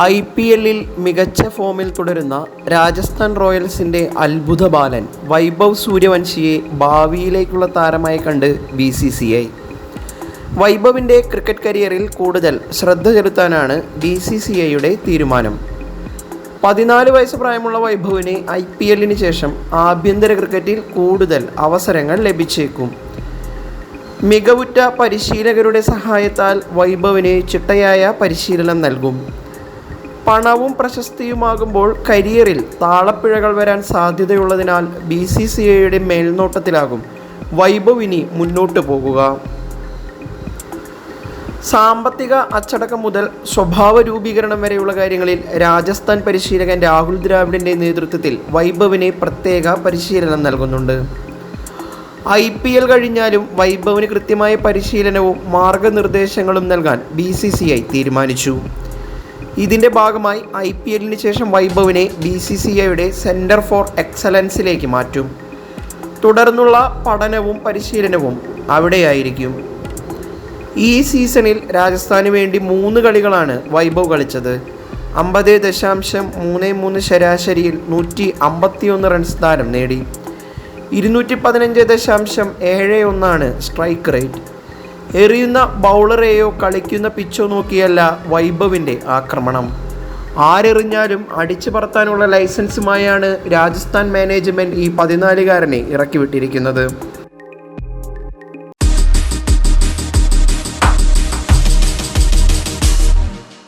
I P എല്ലിൽ മികച്ച ഫോമിൽ തുടരുന്ന രാജസ്ഥാൻ റോയൽസിന്റെ അത്ഭുത ബാലൻ വൈഭവ് സൂര്യവംശിയെ ഭാവിയിലേക്കുള്ള താരമായി കണ്ട് ബി സി സി ഐ. വൈഭവിന്റെ ക്രിക്കറ്റ് കരിയറിൽ കൂടുതൽ ശ്രദ്ധ ചെലുത്താനാണ് ബി സി സി ഐയുടെ തീരുമാനം. പതിനാല് വയസ്സ് പ്രായമുള്ള വൈഭവിന് ഐ പി എല്ലിന് ശേഷം ആഭ്യന്തര ക്രിക്കറ്റിൽ കൂടുതൽ അവസരങ്ങൾ ലഭിച്ചേക്കും. മികവുറ്റ പരിശീലകരുടെ സഹായത്താൽ വൈഭവിന് ചിട്ടയായ പരിശീലനം നൽകും. പണവും പ്രശസ്തിയുമാകുമ്പോൾ കരിയറിൽ താളപ്പിഴകൾ വരാൻ സാധ്യതയുള്ളതിനാൽ ബി സി സി ഐയുടെ മേൽനോട്ടത്തിലാകും. വൈഭവിനി മുന്നോട്ട് പോകുക. സാമ്പത്തിക അച്ചടക്കം മുതൽ സ്വഭാവ രൂപീകരണം വരെയുള്ള കാര്യങ്ങളിൽ രാജസ്ഥാൻ പരിശീലകൻ രാഹുൽ ദ്രാവിഡിന്റെ നേതൃത്വത്തിൽ വൈഭവിനെ പ്രത്യേക പരിശീലനം നൽകുന്നുണ്ട്. ഐ പി എൽ കഴിഞ്ഞാലും വൈഭവിന് കൃത്യമായ പരിശീലനവും മാർഗനിർദ്ദേശങ്ങളും നൽകാൻ ബി സി സി ഐ തീരുമാനിച്ചു. ഇതിന്റെ ഭാഗമായി ഐ പി എല്ലിന് ശേഷം വൈഭവിനെ ബി സി സി ഐയുടെ സെന്റർ ഫോർ എക്സലൻസിലേക്ക് മാറ്റും. തുടർന്നുള്ള പഠനവും പരിശീലനവും അവിടെയായിരിക്കും. ഈ സീസണിൽ രാജസ്ഥാന് വേണ്ടി മൂന്ന് കളികളാണ് വൈഭവ് കളിച്ചത്. അമ്പത് ദശാംശം മൂന്ന് മൂന്ന് ശരാശരിയിൽ നൂറ്റി അമ്പത്തിയൊന്ന് റൺസ് താരം നേടി. ഇരുന്നൂറ്റി പതിനഞ്ച് ദശാംശം ഏഴ് ഒന്നാണ് സ്ട്രൈക്ക് റേറ്റ്. എറിയുന്ന ബൗളറെയോ കളിക്കുന്ന പിച്ചോ നോക്കിയല്ല വൈഭവിന്റെ ആക്രമണം. ആരെറിഞ്ഞാലും അടിച്ചു പറത്താനുള്ള ലൈസൻസുമായാണ് രാജസ്ഥാൻ മാനേജ്മെന്റ് ഈ പതിനാലുകാരനെ ഇറക്കി വിട്ടിരിക്കുന്നത്